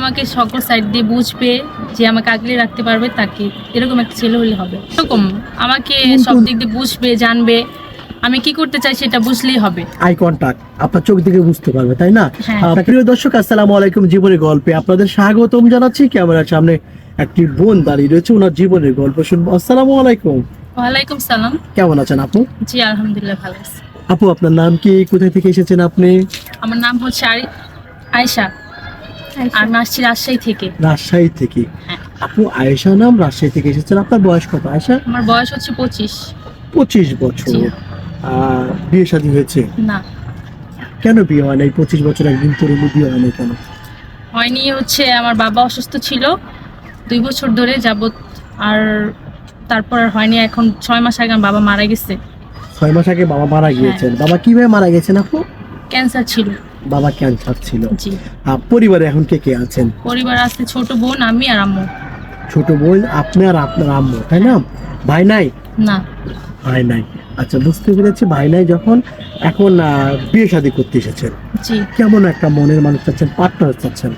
আমাকে সকল সাইড দিয়ে বুঝবে যে আমাকে আগলে রাখতে পারবে তাকে। এরকম একটা ছেলে হলে হবে। এরকম আমাকে সব দিক দিয়ে বুঝবে জানবে। আমি কি করতে চাই সেটা বুঝলেই হবে। আই কন্টাক্ট আপনার চোখ দিকে বুঝতে পারবে তাই না? হ্যাঁ। প্রিয় দর্শক আসসালামু আলাইকুম জীবনের গল্পে। আপনাদের স্বাগতম জানাচ্ছি। ক্যামেরার সামনে একটি বোন দাঁড়িয়ে রয়েছে ওনার জীবনের গল্প শুনব। আসসালামু আলাইকুম। ওয়ালাইকুম সালাম। কেমন আছেন আপু? জি আলহামদুলিল্লাহ ভালো আছি। আপু আপনার নাম কি? কোথায় থেকে এসেছেন আপনি? আমার নাম হচ্ছে আয়েশা। আমি আসছি রাজশাহী থেকে। রাজশাহী থেকে। হ্যাঁ। আপু আয়েশা নাম রাজশাহী থেকে এসেছেন। আপনার বয়স কত আয়েশা? আমার বয়স হচ্ছে পঁচিশ। পঁচিশ বছর। বিয়ে শাদী হয়েছে? না। কেন বিয়ে হয় নাই পঁচিশ বছর একদিন তরুণ বিয়ে হয় নাই কেন? হয়নি হচ্ছে আমার বাবা অসুস্থ ছিল। দুই বছর ধরে যাবত আর তারপর আর হয়নি। এখন ছয় মাস আগে আমার বাবা মারা গেছে। ছয় মাস আগে বাবা মারা গিয়েছেন। হ্যাঁ। বাবা কীভাবে মারা গেছেন আপু? ক্যান্সার ছিল। বাবা ক্যান্সার ছিল। জি। পরিবারে এখন কে কে আছেন? পরিবার আছে ছোট বোন আমি আর আম্মু। ছোট বোন আপনি আর আপনার আম্মু তাই না? ভাই নাই? না। ভাই নাই। আচ্ছা বুঝতে পেরেছি ভাই নাই যখন এখন আহ, বিয়ে শাদী করতে এসেছেন। জি। কেমন একটা মনের মানুষ চাচ্ছেন পার্টনার চাচ্ছেন?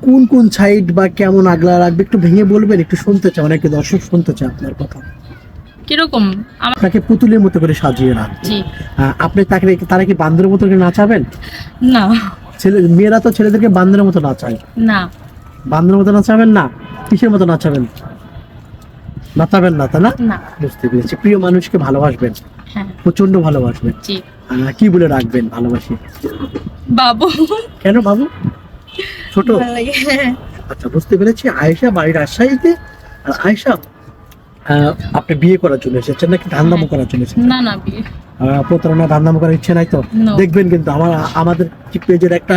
কোন কোন সাইড বা কেমন আগলা রাখবে একটু ভেঙে বলবেন একটু শুনতে চাই অনেকে দর্শক শুনতে চায় আপনার কথা। কীরকম? আপনাকে পুতুলের মতো করে সাজিয়ে রাখবে। আপনি তাকে তারা কি বান্দরের মতো করে নাচাবেন? না। ছেলে মেয়েরা তো ছেলেদেরকে বান্দরের মতো নাচায়। না। বান্দরের মতো নাচাবেন না? কিসের মতো নাচাবেন? নাচাবেন না তা না? বুঝতে পেরেছি। প্রিয় মানুষকে ভালোবাসবেন। হ্যাঁ। প্রচণ্ড ভালোবাসবেন। কি বলে রাখবেন ভালোবাসি? বাবু। কেন বাবু? ছোট? আচ্ছা বুঝতে পেরেছি। আয়েশা বাড়ির রাজশাহীতে। আর আয়েশা আপনি বিয়ে করার জন্য এসেছেন নাকি ধান্দামো হ্যাঁ। করার জন্য এসেছেন? না না বিয়ে। প্রতারণা ধান্দামো করার ইচ্ছে নাই তো? দেখবেন কিন্তু আমার আমাদের পেজের একটা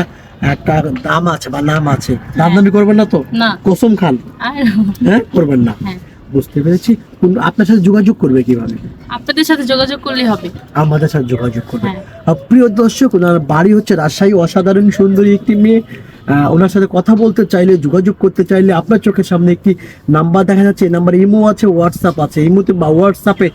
একটা দাম আছে বা নাম আছে? ধান্দামি করবেন না তো? কসম খান। হ্যাঁ করবেন না। হ্যাঁ। বুঝতে পেরেছি। আপনার সাথে যোগাযোগ করবে কীভাবে? আপনাদের সাথে যোগাযোগ করলেই হবে। আমাদের সাথে যোগাযোগ করবে। হ্যাঁ। প্রিয় দর্শক ওনার বাড়ি হচ্ছে রাজশাহী অসাধারণ সুন্দরী একটি মেয়ে। ওনার সাথে কথা বলতে চাইলে যোগাযোগ করতে চাইলে আপনার চোখের সামনে একটি নাম্বার দেখা যাচ্ছে। এই নাম্বারে ইমো আছে হোয়াটসঅ্যাপ আছে। ইমোতে বা হোয়াটসঅ্যাপে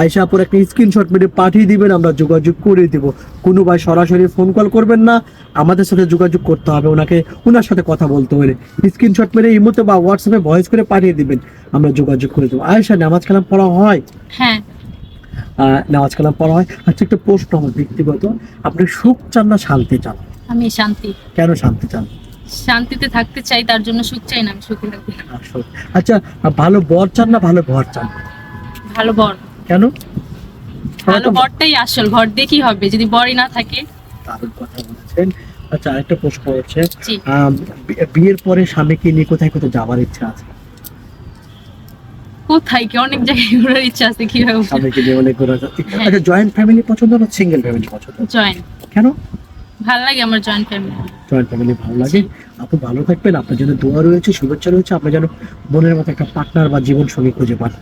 আয়সা পর একটা স্ক্রিনশট মেরে পাঠিয়ে দিবেন আমরা যোগাযোগ করে দেব। কোনো ভাই সরাসরি ফোন কল করবেন না আমাদের সাথে যোগাযোগ করতে হবে ওনাকে ওনার সাথে কথা বলতে হলে। স্ক্রিনশট মেরে ইমোতে বা হোয়াটসঅ্যাপে ভয়েস করে পাঠিয়ে দিবেন আমরা যোগাযোগ করে দেবো। আয়সা নামাজ কালাম পড়া হয়? হ্যাঁ। নামাজ কালাম পড়া হয়? আচ্ছা একটা প্রশ্ন আমার ব্যক্তিগত। আপনি সুখ চান না শান্তি চান? আমি শান্তি। কেন শান্তি চান? শান্তিতে থাকতে চাই তার জন্য সুখ চাই না আমি সুখে থাকি। আচ্ছা ভালো বর চান না ভালো ঘর চান? ভালো বর। কেন? ভালো বরটাই আসল ঘর কি হবে যদি বরই না থাকে। দারুণ কথা বলেছেন। আচ্ছা আরেকটা প্রশ্ন হচ্ছে বিয়ের পরে স্বামীকে নিয়ে কোথায় কোথায় যাওয়ার ইচ্ছা আছে? কোথায় কি? অনেক জায়গায় ঘোরার ইচ্ছা আছে কীভাবে? স্বামীকে নিয়ে অনেক ঘোরা হ্যাঁ। আচ্ছা জয়েন্ট ফ্যামিলি পছন্দ না সিঙ্গেল ফ্যামিলি পছন্দ? জয়েন কেন? ভালো লাগে আমার জয়েন্ট ফ্যামিলি জয়েন্ট ফ্যামিলি ভালো লাগে। আপনি ভালো থাকবেন, আপনার জন্য দোয়া রয়েছে, শুভেচ্ছা রয়েছে, আপনার যেন মনের মতো একটা পার্টনার বা জীবন সঙ্গী খুঁজে পান।